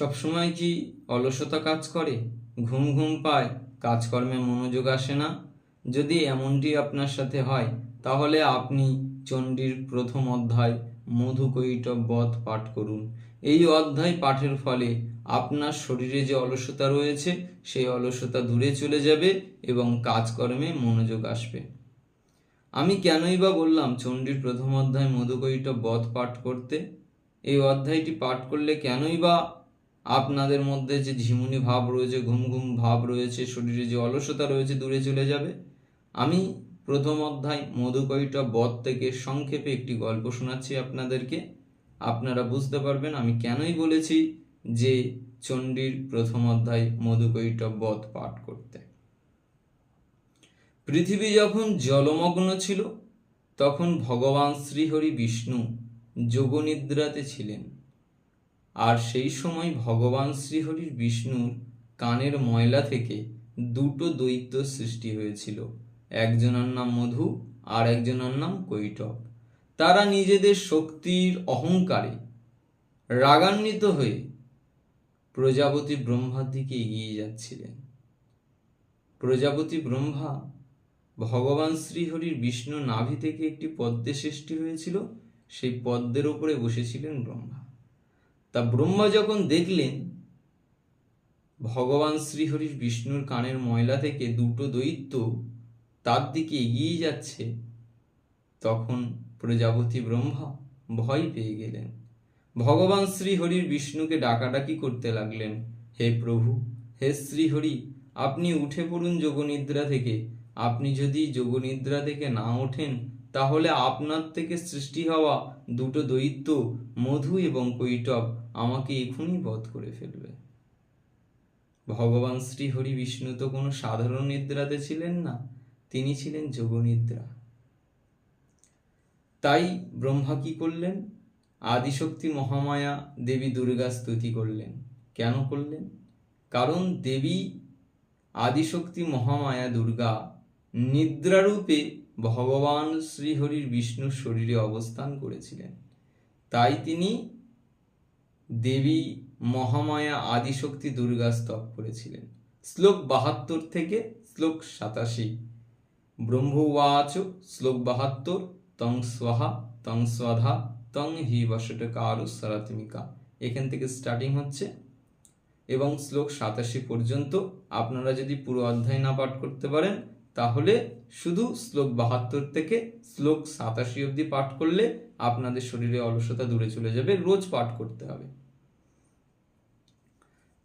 সবসময় কি অলসতা কাজ করে? ঘুম ঘুম পায়, কাজকর্মে মনোযোগ আসে না। যদি এমনটি আপনার সাথে হয়, তাহলে আপনি চণ্ডীর প্রথম অধ্যায় মধুকৈটব বধ পাঠ করুন। এই অধ্যায় পাঠের ফলে আপনার শরীরে যে অলসতা রয়েছে, সেই অলসতা দূরে চলে যাবে এবং কাজকর্মে মনোযোগ আসবে। আমি কেনই বা বললাম চণ্ডীর প্রথম অধ্যায় মধুকৈটব বধ পাঠ করতে? এই অধ্যায়টি পাঠ করলে কেনই বা আপনাদের মধ্যে যে ঝিমুনি ভাব রয়েছে, ঘুম ঘুম ভাব রয়েছে, শরীরে যে অলসতা রয়েছে, দূরে চলে যাবে। আমি প্রথম অধ্যায় মধুকৈটব বধ থেকে সংক্ষেপে একটি গল্প শোনাচ্ছি আপনাদেরকে। আপনারা বুঝতে পারবেন আমি কেনই বলেছি যে চণ্ডীর প্রথম অধ্যায় মধুকৈটব বধ পাঠ করতে। পৃথিবী যখন জলমগ্ন ছিল, তখন ভগবান শ্রীহরি বিষ্ণু যোগনিদ্রাতে ছিলেন। আর সেই সময় ভগবান শ্রীহরির বিষ্ণুর কানের ময়লা থেকে দুটো দৈত্য সৃষ্টি হয়েছিল। একজনের নাম মধু আর একজনের নাম কৈটব। তারা নিজেদের শক্তির অহংকারে রাগান্বিত হয়ে প্রজাপতি ব্রহ্মার দিকে এগিয়ে যাচ্ছিলেন। প্রজাপতি ব্রহ্মা ভগবান শ্রীহরির বিষ্ণু নাভি থেকে একটি পদ্মে সৃষ্টি হয়েছিল। সেই পদ্মের ওপরে বসেছিলেন ব্রহ্মা। তা ব্রহ্মা যখন দেখলেন, ভগবান শ্রীহরির বিষ্ণুর কানের ময়লা থেকে দুটো দৈত্য তার দিকে এগিয়ে যাচ্ছে, তখন প্রজাপতি ব্রহ্মা ভয় পেয়ে গেলেন। ভগবান শ্রীহরির বিষ্ণুকে ডাকাডাকি করতে লাগলেন, হে প্রভু, হে শ্রীহরি, আপনি উঠে পড়ুন যোগনিদ্রা থেকে। আপনি যদি যোগনিদ্রা থেকে না ওঠেন তাহলে আপনার থেকে সৃষ্টি হওয়া দুটো দৈত্য, মধু এবং কৈটব আমাকে এখনই বধ করে ফেলবে। ভগবান শ্রীহরি বিষ্ণু তো কোনো সাধারণ নিদ্রাতে ছিলেন না, তিনি ছিলেন যোগনিদ্রা। তাই ব্রহ্মা কি করলেন? আদিশক্তি মহামায়া দেবী দুর্গা স্তুতি করলেন। কেন করলেন? কারণ দেবী, আদিশক্তি মহামায়া দুর্গা নিদ্রারূপে ভগবান শ্রীহরির বিষ্ণুর শরীরে অবস্থান করেছিলেন। তাই তিনি দেবী মহামায়া আদিশক্তি দুর্গা স্তব করেছিলেন। শ্লোক বাহাত্তর থেকে শ্লোক সাতাশি। ব্রহ্মওয়াচ শ্লোক বাহাত্তর, তং স্বাহা, তং স্বাধা, তং হি বসটকারু সরাত্মিকা। এখান থেকে স্টার্টিং হচ্ছে। এবং শ্লোক সাতাশি পর্যন্ত আপনারা যদি পুরো অধ্যায় না পাঠ করতে পারেন তাহলে শুধু শ্লোক বাহাত্তর থেকে শ্লোক সাতাশি অবধি পাঠ করলে আপনাদের শরীরে অলসতা দূরে চলে যাবে, রোজ পাঠ করতে হবে।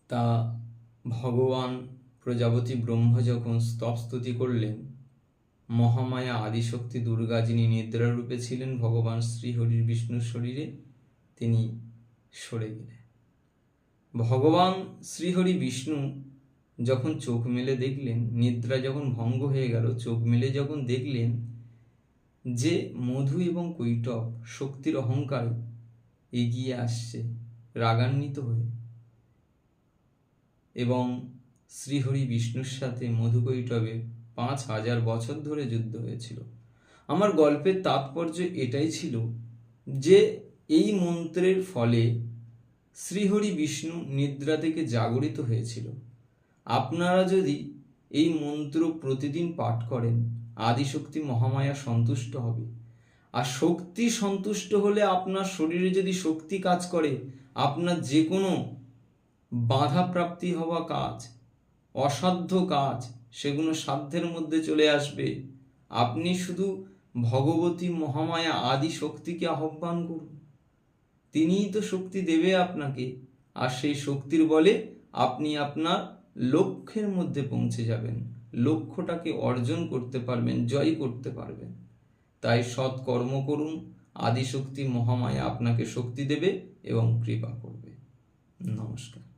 তা ভগবান প্রজাপতি ব্রহ্ম যখন স্তব স্তুতি করলেন, মহামায়া আদিশক্তি দুর্গা যিনি নিদ্রারূপে ছিলেন ভগবান শ্রীহরির বিষ্ণুর শরীরে, তিনি সরে গেলেন। ভগবান শ্রীহরি বিষ্ণু যখন চোখ মেলে দেখলেন, নিদ্রা যখন ভঙ্গ হয়ে গেল, চোখ মেলে যখন দেখলেন যে মধু এবং কৈটব শক্তির অহংকার এগিয়ে আসছে, রাগান্বিত হয়ে এবং শ্রীহরি বিষ্ণুর সাথে মধুকৈটবে পাঁচ হাজার বছর ধরে যুদ্ধ হয়েছিল। আমার গল্পের তাৎপর্য এটাই ছিল যে এই মন্ত্রের ফলে শ্রীহরি বিষ্ণু নিদ্রা থেকে জাগরিত হয়েছিল। আপনারা যদি এই মন্ত্র প্রতিদিন পাঠ করেন, আদিশক্তি মহামায়া সন্তুষ্ট হবে। আর শক্তি সন্তুষ্ট হলে আপনার শরীরে যদি শক্তি কাজ করে, আপনার যে কোনো বাধা প্রাপ্তি হওয়া কাজ, অসাধ্য কাজ, সেগুলো সাধ্যের মধ্যে চলে আসবে। আপনি শুধু ভগবতী মহামায়া আদি শক্তিকে আহ্বান করুন। তিনিই তো শক্তি দেবে আপনাকে, আর সেই শক্তির বলে আপনি আপনার লক্ষ্যের মধ্যে পৌঁছে যাবেন। লক্ষ্যটাকে অর্জন করতে পারবেন, জয় করতে পারবেন। তাই সৎ কর্ম করুন, আদিশক্তি মহামায়া আপনাকে শক্তি দেবে এবং কৃপা করবে। নমস্কার।